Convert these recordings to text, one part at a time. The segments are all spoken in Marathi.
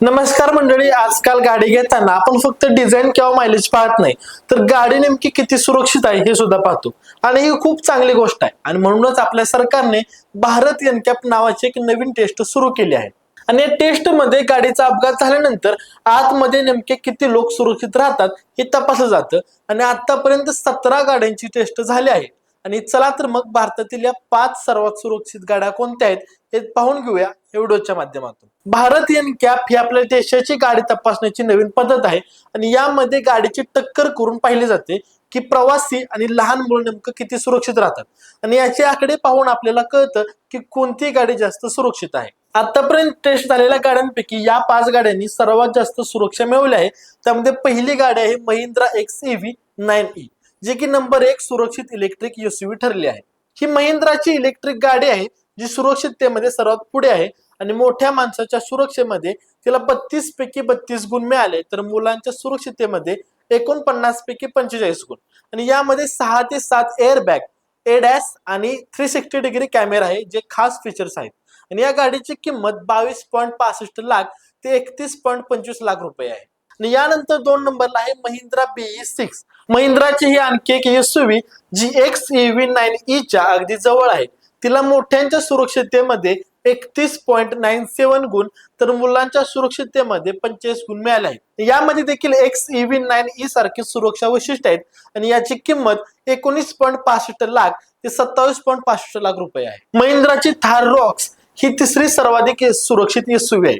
नमस्कार मंडळी आजकाल गाडी घेताना आपण फक्त डिझाईन किंवा मायलेज पाहत नाही. तर गाडी नेमकी किती सुरक्षित आहे हे सुद्धा पाहतो. आणि ही खूप चांगली गोष्ट आहे. आणि म्हणूनच आपल्या सरकारने भारत एनकॅप नावाची एक नवीन टेस्ट सुरू केली आहे. आणि या टेस्टमध्ये गाडीचा अपघात झाल्यानंतर आतमध्ये नेमके किती लोक सुरक्षित राहतात हे तपासलं जातं. आणि आतापर्यंत सतरा गाड्यांची टेस्ट झाली आहे. आणि चला तर मग भारतातील या पाच सर्वात सुरक्षित गाड्या कोणत्या आहेत हे पाहून घेऊया एवढोच्या व्हिडिओच्या माध्यमातून. भारत एन कॅप ही आपल्या देशाची गाडी तपासण्याची नवीन पद्धत आहे आणि यामध्ये गाडीची टक्कर करून पाहिली जाते की प्रवासी आणि लहान मुलं नेमकं किती सुरक्षित राहतात. आणि याचे आकडे पाहून आपल्याला कळतं की कोणती गाडी जास्त सुरक्षित आहे. आतापर्यंत टेस्ट झालेल्या गाड्यांपैकी या पाच गाड्यांनी सर्वात जास्त सुरक्षा मिळवली आहे. त्यामध्ये पहिली गाडी आहे Mahindra X V nine E जे की नंबर एक सुरक्षित इलेक्ट्रिक युसीवी ठरली आहे. ही महिंद्राची इलेक्ट्रिक गाडी आहे जी सुरक्षिततेमध्ये सर्वात पुढे आहे आणि मोठ्या माणसाच्या सुरक्षेमध्ये तिला बत्तीस पैकी बत्तीस गुण मिळाले तर मुलांच्या सुरक्षिततेमध्ये एकोणपन्नास पैकी पंचेचाळीस गुण. आणि यामध्ये सहा ते सात एअर बॅग एडॅस आणि थ्री सिक्स्टी डिग्री कॅमेरा आहे जे खास फीचर्स आहेत. आणि या गाडीची किंमत बावीस पॉईंट पासष्ट लाख ते एकतीस पॉईंट पंचवीस लाख रुपये आहे. आणि यानंतर दोन नंबरला आहे महिंद्रा बीई सिक्स महिंद्राची ही आणखी एक एसयूव्ही जी एक्स व्ही नाईन ईच्या अगदी जवळ आहे. तिला मोठ्यांच्या सुरक्षिततेमध्ये एकतीस पॉईंट नाईन सेवन गुण तर मुलांच्या सुरक्षिततेमध्ये पंचेचाळीस गुण मिळाले आहेत. यामध्ये देखील एक्स व्ही नाईन ई सारखी सुरक्षा वैशिष्ट्य आहेत. आणि याची किंमत एकोणीस पॉईंट पासष्ट लाख ते सत्तावीस पॉईंट पासष्ट लाख रुपये आहे. महिंद्राची थार रॉक्स ही तिसरी सर्वाधिक सुरक्षित एसयूव्ही आहे.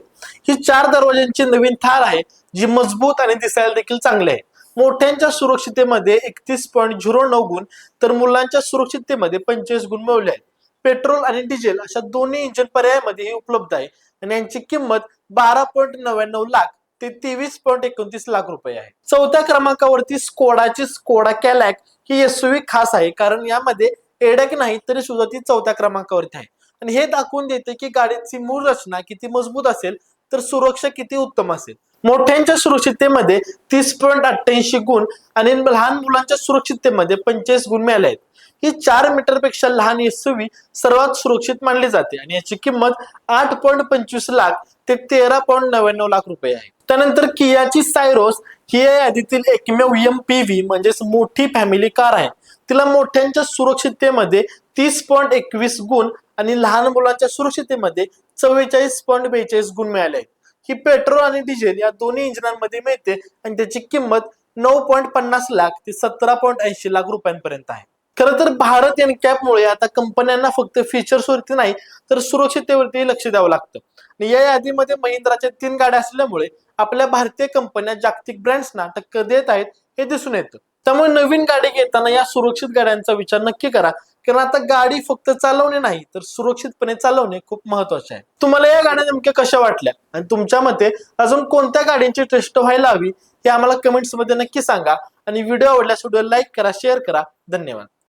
ही चार दरवाज्यांची नवीन थार आहे जी मजबूत आणि दिसायला देखील चांगली आहे. मोठ्यांच्या सुरक्षितेमध्ये एकतीस पॉईंट झिरो नऊ गुण तर मुलांच्या सुरक्षिततेमध्ये पंचवीस गुण मिळवले आहेत. पेट्रोल आणि डिझेल अशा दोन्ही इंजिन पर्यायामध्ये ही उपलब्ध आहे. आणि यांची किंमत बारा पॉईंट नव्याण्णव लाख ते तेवीस पॉईंट एकोणतीस लाख रुपये आहे. चौथ्या क्रमांकावरती स्कोडाची स्कोडा कॅलॅक ही एसयूव्ही खास आहे कारण यामध्ये एडॅक नाही तरी सुद्धा ती चौथ्या क्रमांकावरती आहे. आणि हे दाखवून देते की गाडीची मूळ रचना किती मजबूत असेल तर सुरक्षा किती उत्तम असेल. मोठ्यांच्या सुरक्षिततेमध्ये तीस पॉईंट अठ्ठ्याऐंशी गुण आणि लहान मुलांच्या सुरक्षिततेमध्ये पंचेचाळीस गुण मिळाले आहेत. ही चार मीटरपेक्षा लहान एसयूव्ही सर्वात सुरक्षित मानली जाते आणि याची किंमत आठ पॉईंट पंचवीस लाख ते तेरा पॉईंट नव्याण्णव लाख रुपये आहे. त्यानंतर कियाची सायरोस ही या यादीतील एकमेव एम पी व्ही म्हणजेच मोठी फॅमिली कार आहे. तिला मोठ्यांच्या सुरक्षिततेमध्ये तीस पॉईंट एकवीस गुण आणि लहान मुलांच्या सुरक्षिततेमध्ये चव्वेचाळीस पॉईंट बेचाळीस गुण मिळाले. आहेत ही पेट्रोल आणि डिझेल या दोन्ही इंजिनांमध्ये मिळते आणि त्याची किंमत नऊ पॉईंट पन्नास लाख ते सतरा पॉईंट ऐंशी लाख रुपयांपर्यंत आहे. खरं तर भारत एन कॅपमुळे आता कंपन्यांना फक्त फीचर्स वरती नाही तर सुरक्षिततेवरती लक्ष द्यावं लागतं. आणि या यादीमध्ये महिंद्राच्या तीन गाड्या असल्यामुळे आपल्या भारतीय कंपन्या जागतिक ब्रँड्सना टक्कर देत आहेत हे दिसून येतं. त्यामुळे नवीन गाडी घेताना या सुरक्षित गाड्यांचा विचार नक्की करा. कारण आता गाडी फक्त चालवणे नाही तर सुरक्षितपणे चालवणे खूप महत्त्वाचे आहे. तुम्हाला या गाड्या नेमक्या कशा वाटल्या? आणि तुमच्या मते अजून कोणत्या गाड्यांची टेस्ट व्हायला हवी हे आम्हाला कमेंट्समध्ये नक्की सांगा. आणि व्हिडिओ आवडल्यास व्हिडिओ लाईक करा शेअर करा. धन्यवाद.